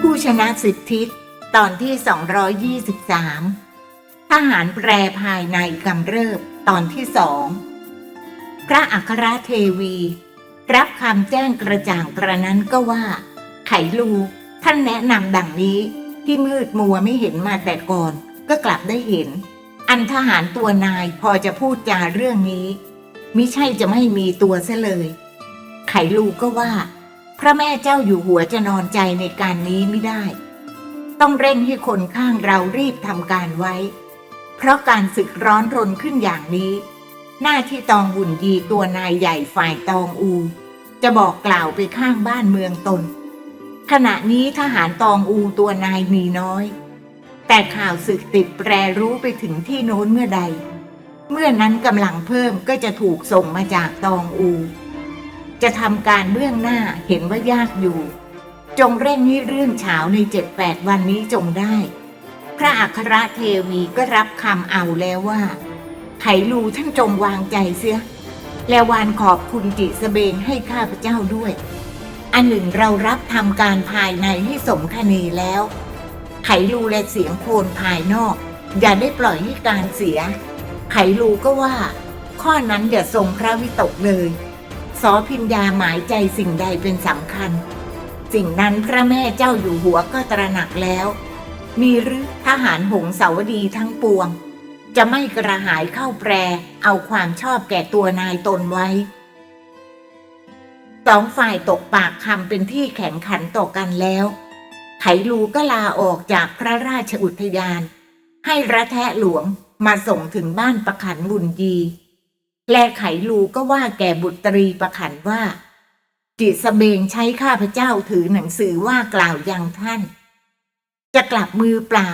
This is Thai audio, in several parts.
ผู้ชนะสิทธิตอนที่ 223 ทหารแปรภายในกำเริบตอนที่สองพระอัครเทวี รับคำแจ้งกระจ่างกระนั้นก็ว่า ไขลูท่านแนะนำดังนี้ที่มืดมัวไม่เห็นมาแต่ก่อน ก็กลับได้เห็น อันทหารตัวนายพอจะพูดจาเรื่องนี้ มิใช่จะไม่มีตัวเสียเลย ไขลูก็ว่า พระแม่เจ้าอยู่หัวจะนอนใจในการนี้ไม่ได้ ต้องเร่งให้คนข้างเรารีบทำการไว้ เพราะการศึกร้อนรนขึ้นอย่างนี้ หน้าที่ตองบุญดีตัวนายใหญ่ฝ่ายตองอู จะบอกกล่าวไปข้างบ้านเมืองตน ขณะนี้ทหารตองอูตัวนายมีน้อย แต่ข่าวศึกติดแปรรู้ไปถึงที่โน้นเมื่อใด เมื่อนั้นกำลังเพิ่มก็จะถูกส่งมาจากตองอู จะทำการเบื้องหน้าเห็นว่ายากอยู่ จงเร่งให้เรื่องเฉาในเจ็ดแปดวันนี้จงได้ พระอัครเทวีก็รับคำเอาแล้วว่าไขลูท่านจงวางใจเสีย และววานขอบคุณจิสเบงให้ข้าพเจ้าด้วย อันหนึ่งเรารับทำการภายในให้สมคณีแล้วไขลูและเสียงโคนภายนอก อย่าได้ปล่อยให้การเสีย ไขลูก็ว่า ข้อนั้นอย่าทรงพระวิตกเลยสอพิญญาหมายใจสิ่งใดเป็นสำคัญ สิ่งนั้นพระแม่เจ้าอยู่หัวก็ตระหนักแล้ว มีหรือทหารหงสาวดีทั้งปวง จะไม่กระหายเข้าแปร เอาความชอบแก่ตัวนายตนไว้สองฝ่ายตกปากคำเป็นที่แข่งขันต่อกันแล้ว ไขลูก็ลาออกจากพระราชอุทยาน ให้ระแทะหลวง มาส่งถึงบ้านประขันบุญยีแลไขลูก็ว่าแก่บุตรีประขันว่า จิตสเบงใช้ข้าพเจ้าถือหนังสือว่ากล่าวยังท่าน จะกลับมือเปล่า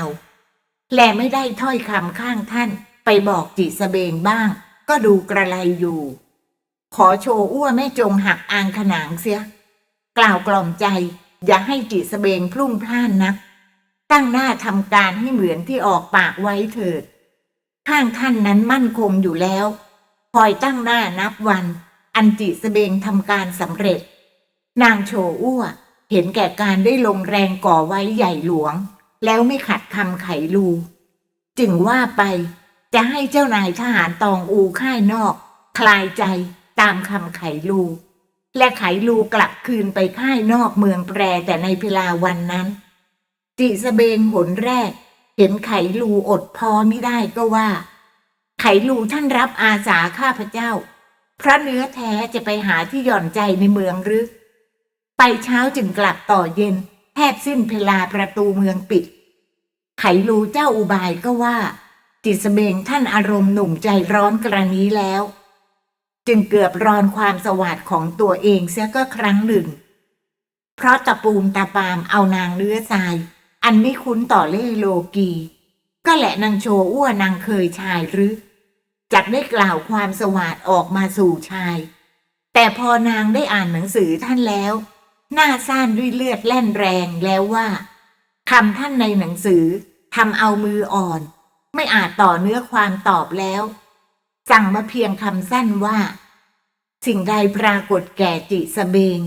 แลไม่ได้ถ้อยคำข้างท่าน ไปบอกจิตสเบงบ้าง ก็ดูกระไรอยู่ ขอโชว์อ้วแม่จงหักอางขนางเสีย กล่าวกล่อมใจ อย่าให้จิตสเบงพลุ่งพล่านนัก ตั้งหน้าทำการให้เหมือนที่ออกปากไว้เถิด ข้างท่านนั้นมั่นคงอยู่แล้ว คอยตั้งหน้านับวัน อันจิสเบงทำการสำเร็จ นางโชอ้วเห็นแก่การได้ลงแรงก่อไว้ใหญ่หลวง แล้วไม่ขัดคำไขลู จึงว่าไปจะให้เจ้านายทหารตองอูค่ายนอก คลายใจตามคำไขลู และไขลูกลับคืนไปค่ายนอกเมืองแปรแต่ในเวลาวันนั้น จิสเบงหนแรก เห็นไขลูอดพอไม่ได้ก็ว่า ไขลูท่านรับอาสาข้าพเจ้า พระเนื้อแท้จะไปหาที่หย่อนใจในเมืองหรือ ไปเช้าจึงกลับต่อเย็นแทบสิ้นเวลาประตูเมืองปิด ไขลูเจ้าอุบายก็ว่า จิตสเบงท่านอารมณ์หนุ่มใจร้อนกรณี้แล้ว จึงเกือบรอนความสวัสดของตัวเองเสียก็ครั้งหนึ่ง เพราะตะปูมตาปามเอานางเนื้อทราย อันไม่คุ้นต่อเล่โลกี ก็แหละนางโชอ้วนางเคยชายหรือ จักได้กล่าวความสวัสดออกมาสู่ชาย แต่พอนางได้อ่านหนังสือท่านแล้ว หน้าซ่านด้วยเลือดแล่นแรงแล้วว่าคำท่านในหนังสือทำเอามืออ่อน ไม่อาจต่อเนื้อความตอบแล้ว สั่งมาเพียงคำสั้นว่า สิ่งใดปรากฏแก่จิสเบง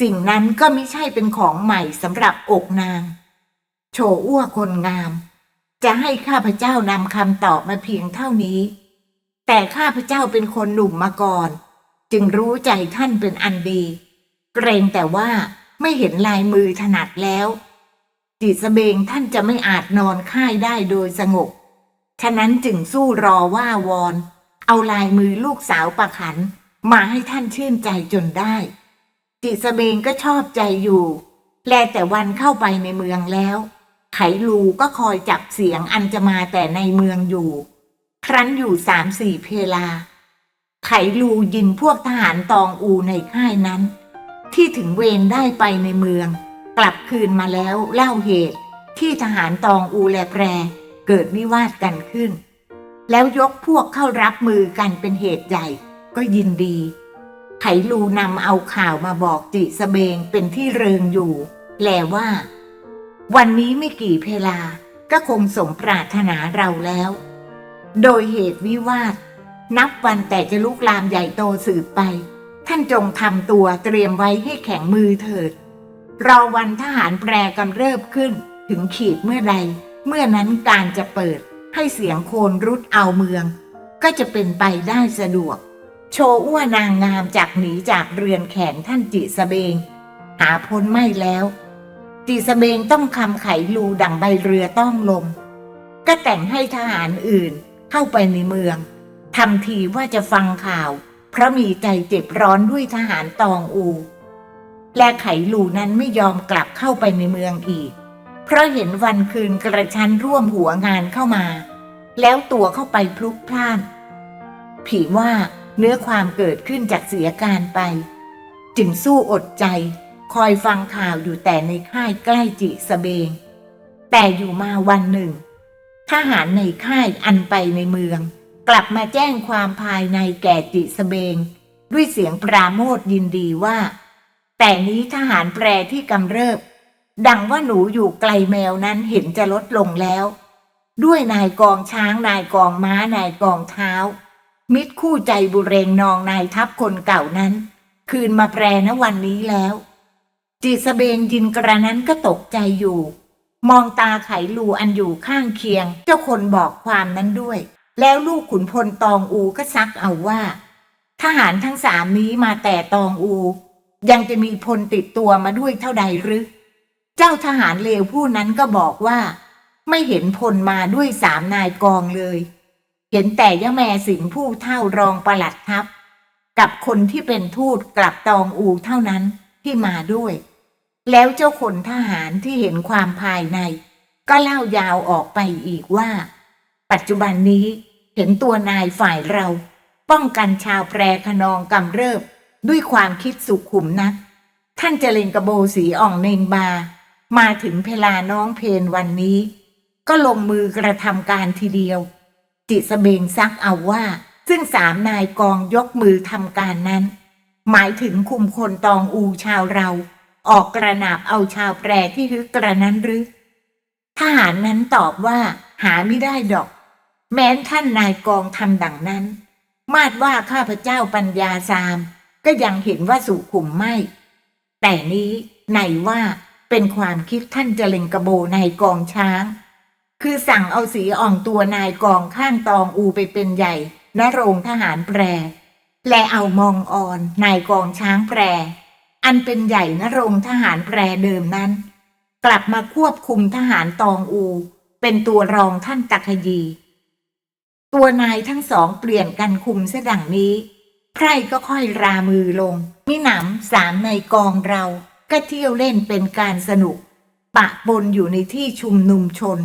สิ่งนั้นก็ไม่ใช่เป็นของใหม่สำหรับอกนาง โชอ้วคนงาม จะให้ข้าพเจ้านำคำตอบมาเพียงเท่านี้ แต่ข้าพเจ้าเป็นคนหนุ่มมาก่อน จึงรู้ใจท่านเป็นอันดี เกรงแต่ว่าไม่เห็นลายมือถนัดแล้วจิตสเบงท่านจะไม่อาจนอนค่ายได้โดยสงบ ฉะนั้นจึงสู้รอว่าวอน เอาลายมือลูกสาวประขันมาให้ท่านชื่นใจจนได้ จิตสเบงก็ชอบใจอยู่ แลแต่วันเข้าไปในเมืองแล้ว ไขลูก็คอยจับเสียงอันจะมาแต่ในเมืองอยู่ ครั้นอยู่สามสี่เพลา ไขลูยินพวกทหารตองอูในค่ายนั้น ที่ถึงเวรได้ไปในเมือง กลับคืนมาแล้วเล่าเหตุที่ทหารตองอูและแปรเกิดวิวาทกันขึ้น แล้วยกพวกเข้ารับมือกันเป็นเหตุใหญ่ก็ยินดี ไขลูนำเอาข่าวมาบอกจิสเบงเป็นที่เริงอยู่แลว่า วันนี้ไม่กี่เพลาก็คงสมปรารถนาเราแล้ว โดยเหตุวิวาท นับวันแต่จะลุกลามใหญ่โตสืบไปถ้าานจงทำตัวเตรียมไว้ให้แข็งมือเถิด รอวันทหารแปรกำเริบขึ้น ถึงขีดเมื่อใด เมื่อนั้นการจะเปิด ให้เสียงโคนรุดเอาเมือง ก็จะเป็นไปได้สะดวก โชอ้วนางงามจากหนีจากเรือนแขนท่านจิสเบง หาพ้นไม่แล้ว จิสเบงต้องคำไขลูดังใบเรือต้องลม ก็แต่งให้ทหารอื่นเข้าไปในเมืองทำทีว่าจะฟังข่าว เพราะมีใจเจ็บร้อนด้วยทหารตองอู และไขลูนั้นไม่ยอมกลับเข้าไปในเมืองอีก เพราะเห็นวันคืนกระชั้นร่วมหัวงานเข้ามา แล้วตัวเข้าไปพลุกพล่าน ผีว่าเนื้อความเกิดขึ้นจากเสียการไป จึงสู้อดใจ คอยฟังข่าวอยู่แต่ในค่ายใกล้จิสเบง แต่อยู่มาวันหนึ่ง ทหารในค่ายอันไปในเมือง กลับมาแจ้งความภายในแก่จิสเบง ด้วยเสียงปราโมทยินดีว่า แต่นี้ทหารแปรที่กำเริบ ดังว่าหนูอยู่ไกลแมวนั้นเห็นจะลดลงแล้ว ด้วยนายกองช้างนายกองม้านายกองเท้า มิตรคู่ใจบุเรงนองนายทัพคนเก่านั้น คืนมาแปรณวันนี้แล้ว จิสเบงยินกระนั้นก็ตกใจอยู่ มองตาไขลูอันอยู่ข้างเคียง เจ้าคนบอกความนั้นด้วย แล้วลูกขุนพลตองอูก็ซักเอาว่า ทหารทั้งสามนี้มาแต่ตองอู ยังจะมีพลติดตัวมาด้วยเท่าใดหรือ เจ้าทหารเลวผู้นั้นก็บอกว่า ไม่เห็นพลมาด้วยสามนายกองเลย เห็นแต่ยะแม่สิงผู้เท่ารองประหลัดทัพ กับคนที่เป็นทูตกลับตองอูเท่านั้นที่มาด้วย แล้วเจ้าคนทหารที่เห็นความภายใน ก็เล่ายาวออกไปอีกว่า ปัจจุบันนี้เห็นตัวนายฝ่ายเรา ป้องกันชาวแปรขนองกำเริบด้วยความคิดสุขุมนัก ท่านเจริญกระโบสีอ่องเนงบา มาถึงเพลาน้องเพนวันนี้ ก็ลงมือกระทำการทีเดียว จิสเบงซักเอาว่า ซึ่งสามนายกองยกมือทำการนั้น หมายถึงคุมคนตองอูชาวเรา ออกกระนาบเอาชาวแปรที่ฮึกกระนั้นหรือทหารนั้นตอบว่า หาไม่ได้ดอก แม้นท่านนายกองทำดังนั้น มาดว่าข้าพเจ้าปัญญาสาม ก็ยังเห็นว่าสุขุมไม่ แต่นี้ในว่าเป็นความคิดท่านเจริญกระโบนายกองช้าง คือสั่งเอาสีอ่องตัวนายกองข้างตองอูไปเป็นใหญ่ณโรงทหารแปร และเอามองอ่อนนายกองช้างแปร อันเป็นใหญ่ณโรงทหารแปรเดิมนั้น กลับมาควบคุมทหารตองอู เป็นตัวรองท่านตักยี ตัวนายทั้งสองเปลี่ยนกันคุมเสดังนี้ไพร่ก็ค่อยรามือลง มิหนำสามในกองเราก็เที่ยวเล่นเป็นการสนุก ปะปนอยู่ในที่ชุมนุมชน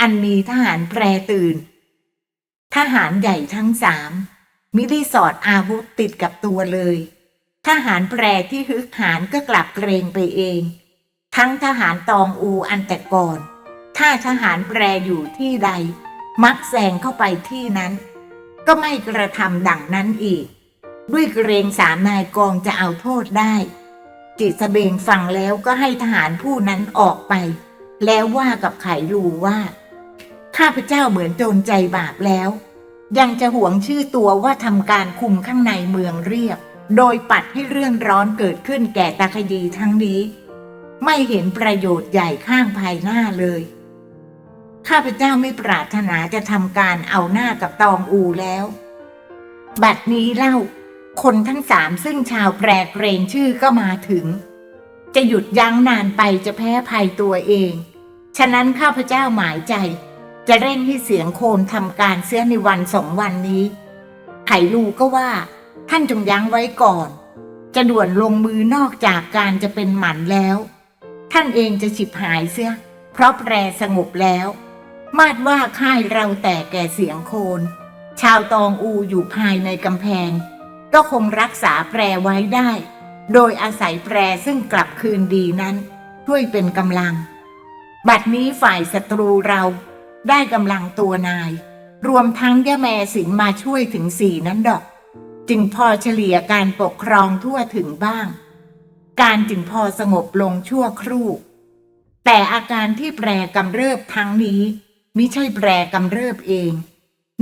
อันมีทหารแปรตื่น ทหารใหญ่ทั้งสามมิได้สอดอาวุธติดกับตัวเลย ทหารแปรที่ฮึกหานก็กลับเกรงไปเอง ทั้งทหารตองอูอันแต่ก่อน ถ้าทหารแปรอยู่ที่ใด มักแซงเข้าไปที่นั้น ก็ไม่กระทำดังนั้นอีก ด้วยเกรงสามนายกองจะเอาโทษได้ จิตสเบงฟังแล้วก็ให้ทหารผู้นั้นออกไป แล้วว่ากับไขลูว่า ข้าพเจ้าเหมือนโจรใจบาปแล้ว ยังจะหวงชื่อตัวว่าทำการคุมข้างในเมืองเรียบ โดยปัดให้เรื่องร้อนเกิดขึ้นแก่ตาคดีทั้งนี้ ไม่เห็นประโยชน์ใหญ่ข้างภายหน้าเลย ข้าพเจ้าไม่ปรารถนาจะทำการเอาหน้ากับตองอูแล้ว บัดนี้เล่า คนทั้งสามซึ่งชาวแปรเกรงชื่อก็มาถึง จะหยุดยั้งนานไปจะแพ้ภัยตัวเอง ฉะนั้นข้าพเจ้าหมายใจ จะเร่งให้เสียงโคนทำการเสียในวันสองวันนี้ไขลูก็ว่า ท่านจงยั้งไว้ก่อน จะด่วนลงมือนอกจากการจะเป็นหมันแล้ว ท่านเองจะฉิบหายเสีย เพราะแปรสงบแล้ว มาดว่าค่ายเราแต่แก่เสียงโคน ชาวตองอูอยู่ภายในกำแพง ก็คงรักษาแปรไว้ได้ โดยอาศัยแปรซึ่งกลับคืนดีนั้น ช่วยเป็นกำลัง บัดนี้ฝ่ายศัตรูเราได้กำลังตัวนาย รวมทั้งย่าแม่สิงมาช่วยถึงสี่นั้นดอก จึงพอเฉลี่ยการปกครองทั่วถึงบ้าง การจึงพอสงบลงชั่วครู่ แต่อาการที่แปรกำเริบครั้งนี้มิใช่แปรกำเริบเอง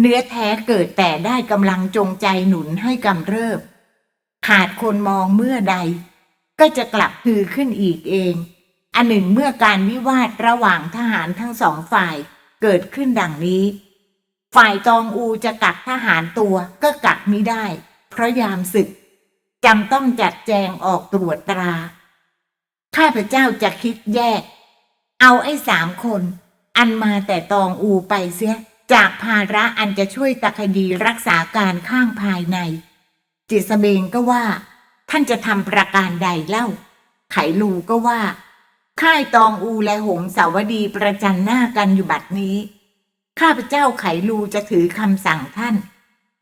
เนื้อแท้เกิดแต่ได้กำลังจงใจหนุนให้กำเริบ ขาดคนมองเมื่อใด ก็จะกลับคือขึ้นอีกเอง อันหนึ่งเมื่อการวิวาทระหว่างทหารทั้งสองฝ่ายเกิดขึ้นดังนี้ ฝ่ายตองอูจะกักทหารตัวก็กักไม่ได้ พราะยามศึกจำต้องจัดแจงออกตรวจตรา ข้าพเจ้าจะคิดแยก เอาไอ้สามคน อันมาแต่ตองอูไปเสีย จากภาระอันจะช่วยตะคดีรักษาการข้างภายใน จิตสเบงก็ว่า ท่านจะทำประการใดเล่า ไขลูก็ว่า ค่ายตองอูและหงสาวดีประจันหน้ากันอยู่บัดนี้ ข้าพเจ้าไขลูจะถือคำสั่งท่าน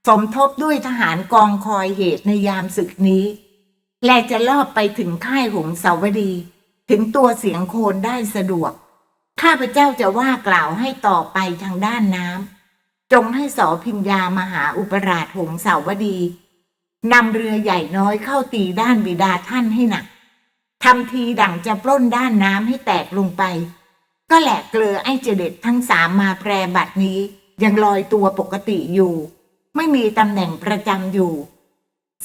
สมทบด้วยทหารกองคอยเหตุในยามศึกนี้ และจะลอบไปถึงค่ายหงสาวดี ถึงตัวเสียงโคนได้สะดวก ข้าพเจ้าจะว่ากล่าวให้ต่อไปทางด้านน้ำจงให้สอพิญญามหาอุปราชหงสาวดีนำเรือใหญ่น้อยเข้าตีด้านบิดาท่านให้หนักทำทีดั่งจะปล้นด้านน้ำให้แตกลงไป ก็แหลกเกลือไอ้เจเด็ดทั้งสามมาแปรบัดนี้ ยังลอยตัวปกติอยู่ ไม่มีตำแหน่งประจำอยู่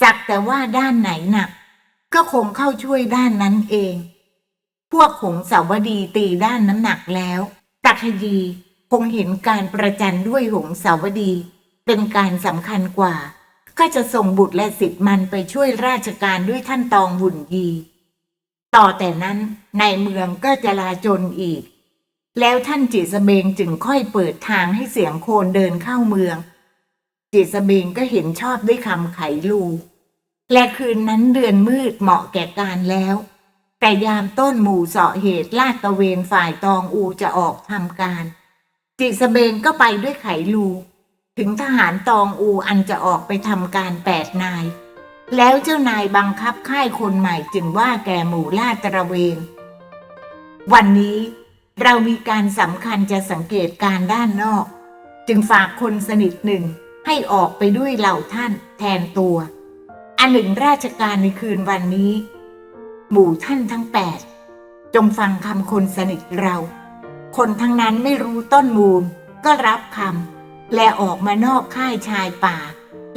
สักแต่ว่าด้านไหนหนัก ก็คงเข้าช่วยด้านนั้นเอง พวกหงสาวดีตีด้านน้ำหนักแล้วตักขยีคงเห็นการประจันด้วยหงสาวดี เป็นการสำคัญกว่า ก็จะส่งบุตรและสิทธิ์มันไปช่วยราชการด้วยท่านตองหุ่นยี ต่อแต่นั้นในเมืองก็จะลาจนอีก แล้วท่านจิสเบงจึงค่อยเปิดทางให้เสียงโคนเดินเข้าเมือง จิตสเบงก็เห็นชอบด้วยคำไขลูและคืนนั้นเดือนมืดเหมาะแก่การแล้ว แต่ยามต้นหมู่เสาะเหตุลาดตะเวนฝ่ายตองอูจะออกทำการ จิตสเบงก็ไปด้วยไขลู ถึงทหารตองอูอันจะออกไปทำการแปดนาย แล้วเจ้านายบังคับค่ายคนใหม่จึงว่าแก่หมู่ลาดตระเวน วันนี้เรามีการสำคัญจะสังเกตการด้านนอก จึงฝากคนสนิทหนึ่ง ให้ออกไปด้วยเหล่าท่านแทนตัว อันหนึ่งราชการในคืนวันนี้ หมู่ท่านทั้งแปดจงฟังคำคนสนิทเรา คนทั้งนั้นไม่รู้ต้นมูล ก็รับคำและออกมานอกค่ายชายป่า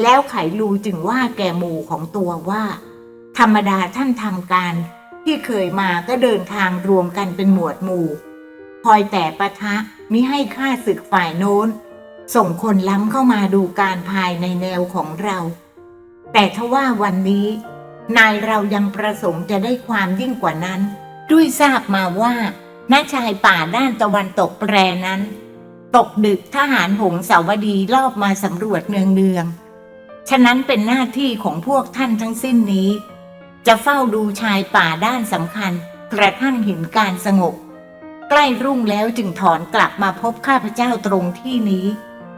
แล้วไขลูจึงว่าแก่หมู่ของตัวว่า ธรรมดาท่านทำการ ที่เคยมาก็เดินทางรวมกันเป็นหมวดหมู่คอยแต่ปะทะมิให้ข้าศึกฝ่ายโน้น ส่งคนล้ำเข้ามาดูการภายในแนวของเรา แต่ทว่าวันนี้ นายเรายังประสงค์จะได้ความยิ่งกว่านั้น ด้วยทราบมาว่าณชายป่าด้านตะวันตกแปรนั้น ตกดึกทหารหงสาวดีรอบมาสำรวจเนืองๆ ฉะนั้นเป็นหน้าที่ของพวกท่านทั้งสิ้นนี้ จะเฝ้าดูชายป่าด้านสำคัญ กระทั่งเห็นการสงบ ใกล้รุ่งแล้วจึงถอนกลับมาพบข้าพเจ้าตรงที่นี้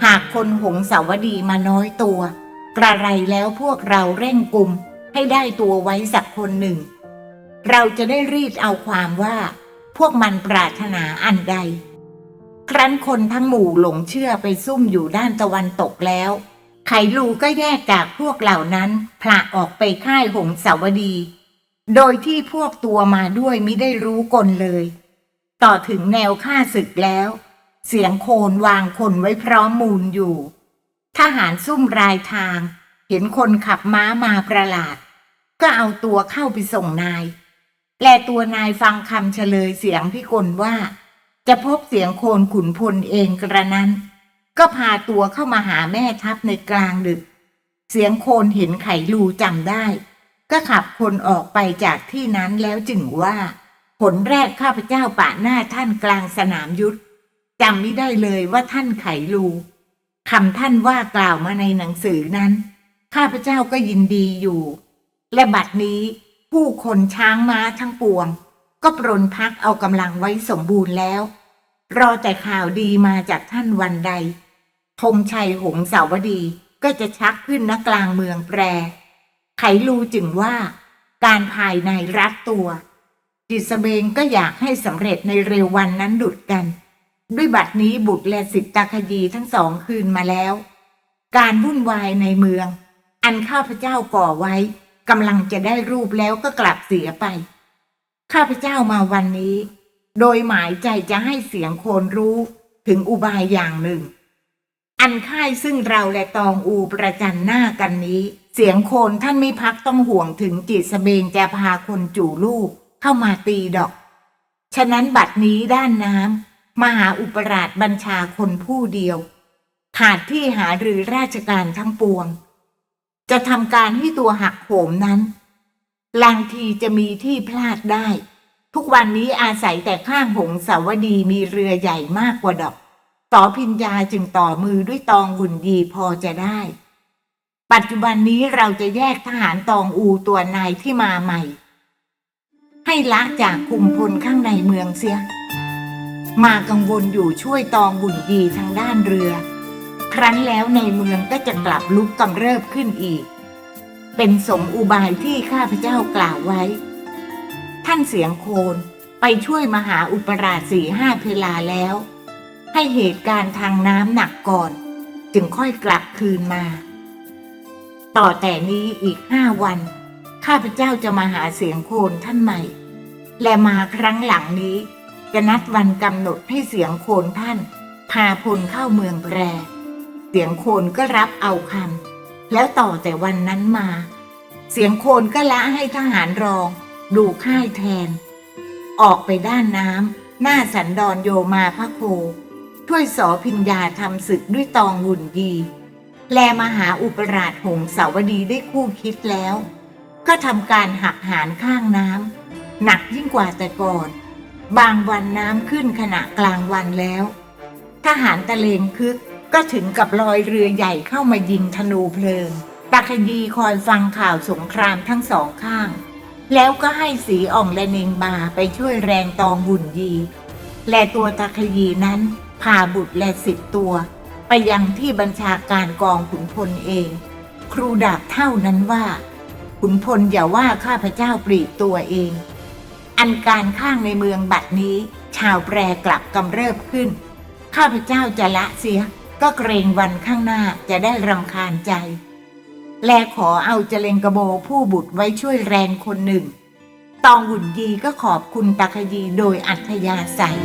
หากคนหงสาวดีมาน้อยตัว กระไรแล้วพวกเราเร่งกลุ่มให้ได้ตัวไว้สักคนหนึ่ง เราจะได้รีดเอาความว่า พวกมันปรารถนาอันใด ครั้นคนทั้งหมู่หลงเชื่อไปซุ่มอยู่ด้านตะวันตกแล้ว ไขลูก็แยกจากพวกเหล่านั้นผละออกไปค่ายหงสาวดี โดยที่พวกตัวมาด้วยไมิได้รู้กลเลย ต่อถึงแนวฆ่าศึกแล้ว เสียงโคนวางคนไว้พร้อมมูลอยู่ ทหารซุ่มรายทาง เห็นคนขับม้ามาประหลาด ก็เอาตัวเข้าไปส่งนาย แลตัวนายฟังคำเฉลยเสียงพิกลว่า จะพบเสียงโคนขุนพลเองกระนั้น ก็พาตัวเข้ามาหาแม่ทัพในกลางดึก เสียงโคนเห็นไขลูจำได้ ก็ขับคนออกไปจากที่นั้นแล้วจึงว่าผลแรกข้าพเจ้าปะหน้าท่านกลางสนามยุทธ จำไม่ได้เลยว่าท่านไขลูคำท่านว่ากล่าวมาในหนังสือนั้น ข้าพเจ้าก็ยินดีอยู่ และบัดนี้ผู้คนช้างม้าทั้งปวง ก็ปรนพักเอากำลังไว้สมบูรณ์แล้ว รอแต่ข่าวดีมาจากท่านวันใดธงชัยหงสาวดีก็จะชักขึ้นณกลางเมืองแปร ไขลูจึงว่า การภายในรักตัวจิตสเบงก็อยากให้สำเร็จในเร็ววันนั้นดุดกัน ด้วยบัดนี้บุตรและสิทธตาคยีทั้งสองคืนมาแล้ว การวุ่นวายในเมือง อันข้าพเจ้าก่อไว้กำลังจะได้รูปแล้วก็กลับเสียไป ข้าพเจ้ามาวันนี้ โดยหมายใจจะให้เสียงโคนรู้ถึงอุบายอย่างหนึ่ง อันค่ายซึ่งเราและตองอูประจันหน้ากันนี้ เสียงโคนท่านไม่พักต้องห่วงถึงจิตสเบงจะพาคนจู่ลูกเข้ามาตีดอก ฉะนั้นบัดนี้ด้านน้ำ มหาอุปราชบัญชาคนผู้เดียว ขาดที่หาหรือราชการทั้งปวง จะทำการให้ตัวหักโหมนั้นลางทีจะมีที่พลาดได้ ทุกวันนี้อาศัยแต่ข้างหงสาวดีมีเรือใหญ่มากกว่าดอกสอพิญญาจึงต่อมือด้วยตองบุญยีพอจะได้ ปัจจุบันนี้เราจะแยกทหารตองอูตัวนายที่มาใหม่ ให้ละจากคุมพลข้างในเมืองเสีย มากังวลอยู่ช่วยตองบุญยีทางด้านเรือ ครั้นแล้วในเมืองก็จะกลับลุกกำเริบขึ้นอีก เป็นสมอุบายที่ข้าพเจ้ากล่าวไว้ ท่านเสียงโคนไปช่วยมหาอุปราชสี่ห้าเพลาแล้ว ให้เหตุการณ์ทางน้ำหนักก่อน จึงค่อยกลับคืนมา ต่อแต่นี้อีกห้าวัน ข้าพเจ้าจะมาหาเสียงโคนท่านใหม่ และมาครั้งหลังนี้ จะนัดวันกำหนดให้เสียงโคนท่าน พาพลเข้าเมืองแปร เสียงโคนก็รับเอาคำแล้วต่อแต่วันนั้นมา เสียงโคนก็ละให้ทหารรอง ดูค่ายแทน ออกไปด้านน้ำหน้าสันดอนโยมาพระโค ช่วยสอพิญญาทำศึกด้วยตองหุ่นยีแลมหาอุปราชหงสาวดีได้คู่คิดแล้ว ก็ทำการหักหารข้างน้ำหนักยิ่งกว่าแต่ก่อน บางวันน้ำขึ้นขณะกลางวันแล้ว ทหารตะเลงคึกก็ถึงกับลอยเรือใหญ่เข้ามายิงธนูเพลิงตาคยีคอยฟังข่าวสงครามทั้งสองข้าง แล้วก็ให้สีอ่องและเนงบาไปช่วยแรงตองบุญยี และตัวตาคยีนั้นพาบุตรและสิบตัว ไปยังที่บัญชาการกองขุนพลเอง ครูดาบเท่านั้นว่า ขุนพลอย่าว่าข้าพเจ้าปลีกตัวเอง อันการข้างในเมืองบัดนี้ ชาวแปรกลับกำเริบขึ้น ข้าพเจ้าจะละเสีย ก็เกรงวันข้างหน้าจะได้รำคาญใจ และขอเอาเจเลงกระโบผู้บุตรไว้ช่วยแรงคนหนึ่ง ตองหุ่นยีก็ขอบคุณตาคยีโดยอัธยาศัย